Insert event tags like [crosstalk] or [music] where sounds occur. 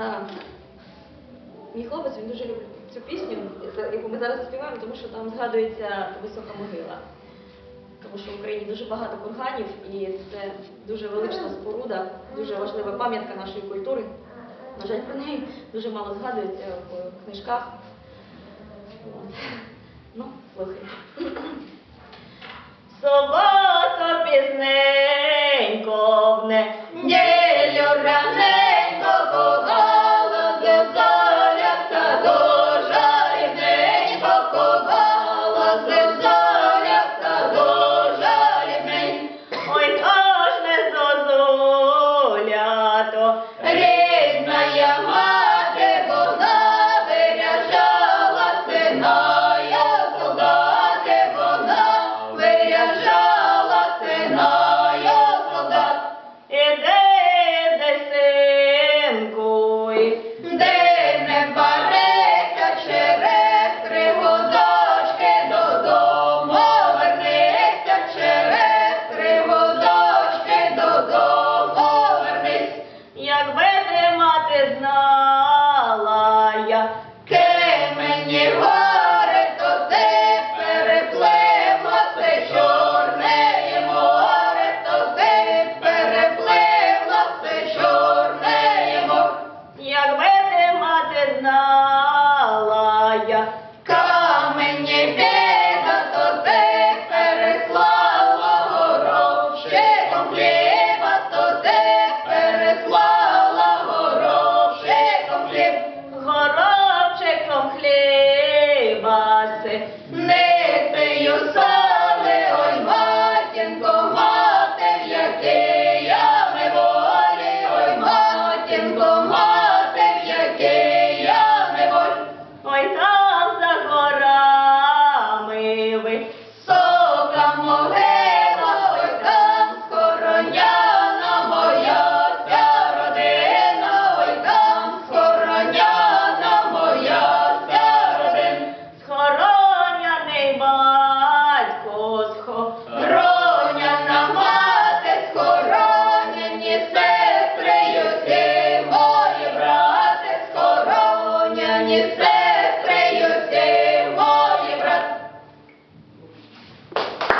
Ем, мій хлопець він дуже любить цю пісню, яку ми зараз співаємо, тому що там згадується висока могила. Тому що в Україні дуже багато курганів і це дуже велична споруда, дуже важлива пам'ятка нашої культури. На жаль, про неї дуже мало згадується в книжках. От. Ну, слухайте. [clears throat] go. як веде мати зна. hace. you